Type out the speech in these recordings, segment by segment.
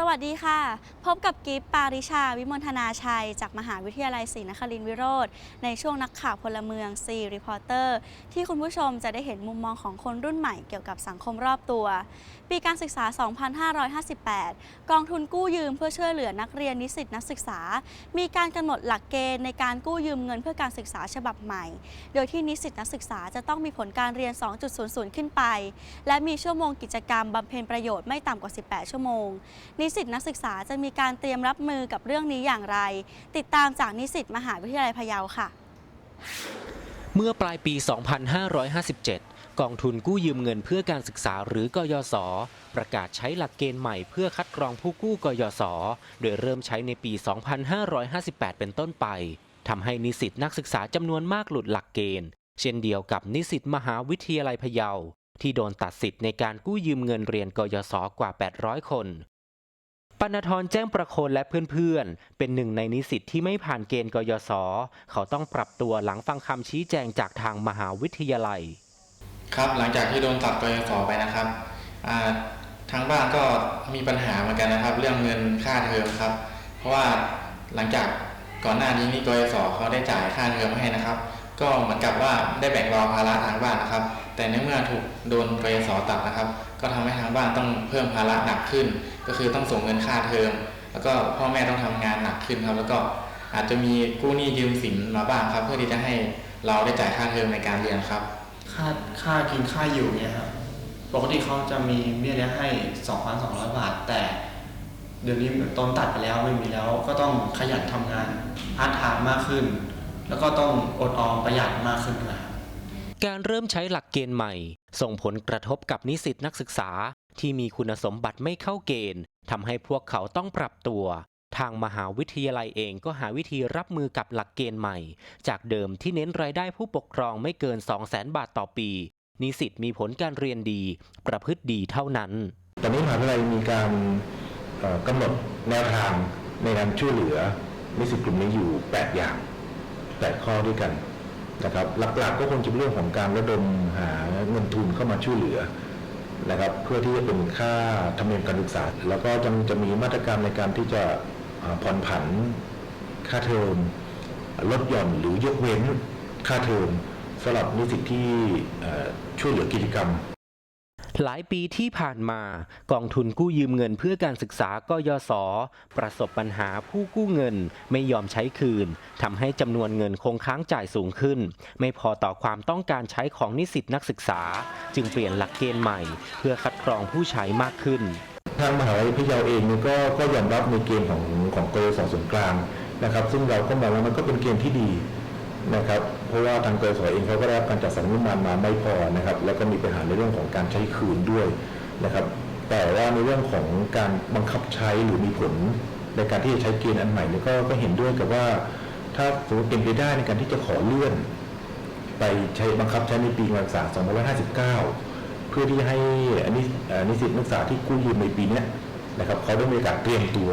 สวัสดีค่ะ พบกับกิฟปาริชา วิมลธนาชัย จากมหาวิทยาลัยศรีนครินทร์วิโรธในช่วงนักข่าวพลเมืองซีรีพอร์เตอร์ที่คุณผู้ชมจะได้เห็นมุมมองของคนรุ่นใหม่เกี่ยวกับสังคมรอบตัวปีการศึกษา 2558 กองทุนกู้ยืมเพื่อช่วยเหลือนักเรียนนิสิตนักศึกษา มีการกำหนดหลักเกณฑ์ในการกู้ยืมเงินเพื่อการศึกษาฉบับใหม่ โดยที่นิสิตนักศึกษาจะต้องมีผลการเรียน 2.00 ขึ้นไป และมีชั่วโมงกิจกรรมบำเพ็ญประโยชน์ไม่ต่ำกว่า 18 ชั่วโมง นิสิตนักศึกษาจะมีการเตรียมรับมือกับเรื่องนี้อย่างไร ติดตามจากนิสิตมหาวิทยาลัยพะเยาค่ะ เมื่อปลายปี 2557 กองทุนกู้ยืมเงินเพื่อการศึกษาหรือกยศ ประกาศใช้หลักเกณฑ์ใหม่เพื่อคัดกรองผู้กู้กยศ โดยเริ่มใช้ในปี 2558 เป็นต้นไปทำให้นิสิตนักศึกษาจำนวนมากหลุดหลักเกณฑ์ เช่นเดียวกับนิสิตมหาวิทยาลัยพะเยา ที่โดนตัดสิทธิ์ในการกู้ยืมเงินเรียนกยศกว่า 800 คนปนทรแจ้งประโคนและเพื่อนๆ เป็นหนึ่งในนิสิตที่ไม่ผ่านเกณฑ์กยศ เขาต้องปรับตัวหลังฟังคำชี้แจงจากทางมหาวิทยาลัย ครับหลังจากที่โดนตัดกยศไปนะครับทางบ้านก็มีปัญหาเหมือนกันนะครับ เรื่องเงินค่าเทอมครับ เพราะว่าหลังจากก่อนหน้านี้นี่กยศเขาได้จ่ายค่าเทอมให้นะครับ ก็เหมือนกับว่าได้แบ่งเบาภาระทางบ้านนะครับ แต่ในเมื่อถูกโดนกยศตัดนะครับ ก็ทำให้ทางบ้านต้องเพิ่มภาระหนักขึ้น ก็คือต้องส่งเงินค่าเทอมแล้วก็พ่อแม่ต้องทำงานหนักขึ้นครับ แล้วก็อาจจะมีกู้หนี้ยืมสินมาบ้างครับ เพื่อที่จะให้เราได้จ่ายค่าเทอมในการเรียนครับ ค่าค่ากินค่าอยู่เนี่ยครับปกติเขาจะมีเบี้ยเลี้ยงให้2,200บาท แต่เดี๋ยวนี้เหมือนตัดไปแล้วไม่มีแล้วก็ต้องขยันทำงานพาร์ทไทม์มากขึ้น แล้วก็ต้องอดออมประหยัดมากขึ้นด้วยครับการเริ่มใช้หลักเกณฑ์ใหม่ ส่งผลกระทบกับนิสิตนักศึกษาที่มีคุณสมบัติไม่เข้าเกณฑ์ทำให้พวกเขาต้องปรับตัว ทางมหาวิทยาลัยเองก็หาวิธีรับมือกับหลักเกณฑ์ใหม่ จากเดิมที่เน้นรายได้ผู้ปกครองไม่เกิน 200,000 บาทต่อปี นิสิตมีผลการเรียนดี ประพฤติดีเท่านั้น ตอนนี้มหาวิทยาลัยมีการกำหนดแนวทางในการช่วยเหลือนิสิตกลุ่มนี้อยู่ 8 อย่าง 8 ข้อด้วยกันนะครับหลักๆก็คงจะเป็นเรื่องของการระดมหาเงินทุนเข้ามาช่วยเหลือ นะครับเพื่อที่จะเป็นค่าธรรมเนียมการศึกษา แล้วก็ยังจะมีมาตรการในการที่จะผ่อนผันค่าเทอมลดหย่อนหรือยกเว้นค่าเทอมสำหรับนิสิตที่ช่วยเหลือกิจกรรม หลายปีที่ผ่านมากองทุนกู้ยืมเงินเพื่อการศึกษากยศประสบปัญหาผู้กู้เงินไม่ยอมใช้คืนทำให้จำนวนเงินคงค้างจ่ายสูงขึ้น ไม่พอต่อความต้องการใช้ของนิสิตนักศึกษา จึงเปลี่ยนหลักเกณฑ์ใหม่ เพื่อคัดกรองผู้ใช้มากขึ้น ทางมหาวิทยาลัยพะเยาเองนี่ก็ก็ยอมรับในเกณฑ์ของของกยศส่วนกลางนะครับ ซึ่งเราก็มองว่ามันก็เป็นเกณฑ์ที่ดีนะครับเพราะว่าทางกยเองเขาก็ได้รับการจัดสรรงบประมาณมาไม่พอนะครับ แล้วก็มีปัญหาในเรื่องของการใช้คืนด้วยนะครับ แต่ว่าในเรื่องของการบังคับใช้หรือมีผลในการที่จะใช้เกณฑ์อันใหม่เนี่ยก็ก็เห็นด้วยกับว่า ถ้าสมมติเป็นไปได้ในการที่จะขอเลื่อน ไปใช้บังคับใช้ในปีการศึกษา2559 เพื่อที่ให้นิสเอ่อนิสิตนักศึกษาที่กู้ยืมในปีนี้นะครับเขาได้มีโอกาสเตรียมตัว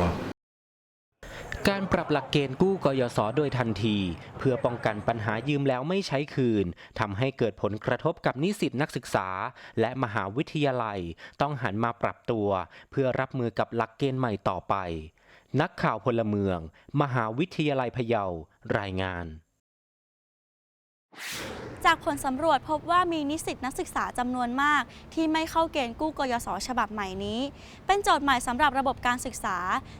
การปรับหลักเกณฑ์กู้กยศโดยทันที เพื่อป้องกันปัญหายืมแล้วไม่ใช้คืนทำให้เกิดผลกระทบกับนิสิตนักศึกษา และมหาวิทยาลัย ต้องหันมาปรับตัว เพื่อรับมือกับหลักเกณฑ์ใหม่ต่อไป นักข่าวพลเมือง มหาวิทยาลัยพะเยารายงาน จากผลสำรวจพบว่ามีนิสิตนักศึกษาจำนวนมาก ที่ไม่เข้าเกณฑ์กู้กยศฉบับใหม่นี้ เป็นโจทย์ใหม่สำหรับระบบการศึกษา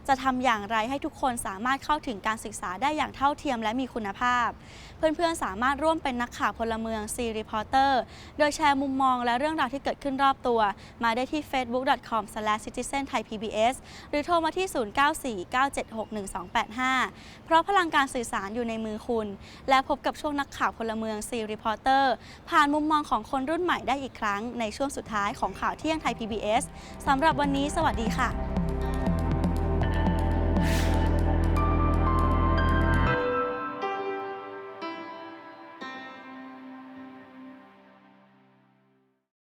จะทำอย่างไรให้ทุกคนสามารถเข้าถึงการศึกษาได้อย่างเท่าเทียมและมีคุณภาพ เพื่อนๆสามารถร่วมเป็นนักข่าวพลเมืองซีรีพอร์เตอร์โดยแชร์มุมมองและเรื่องราวที่เกิดขึ้นรอบตัว มาได้ที่ facebook.com/citizenthaipbs หรือโทรมาที่ 0949761285 เพราะพลังการสื่อสารอยู่ในมือคุณ และพบกับช่วงนักข่าวพลเมืองซีรีพอร์เตอร์ ผ่านมุมมองของคนรุ่นใหม่ได้อีกครั้ง ในช่วงสุดท้ายของข่าวเที่ยงไทย PBS สำหรับวันนี้ สวัสดีค่ะ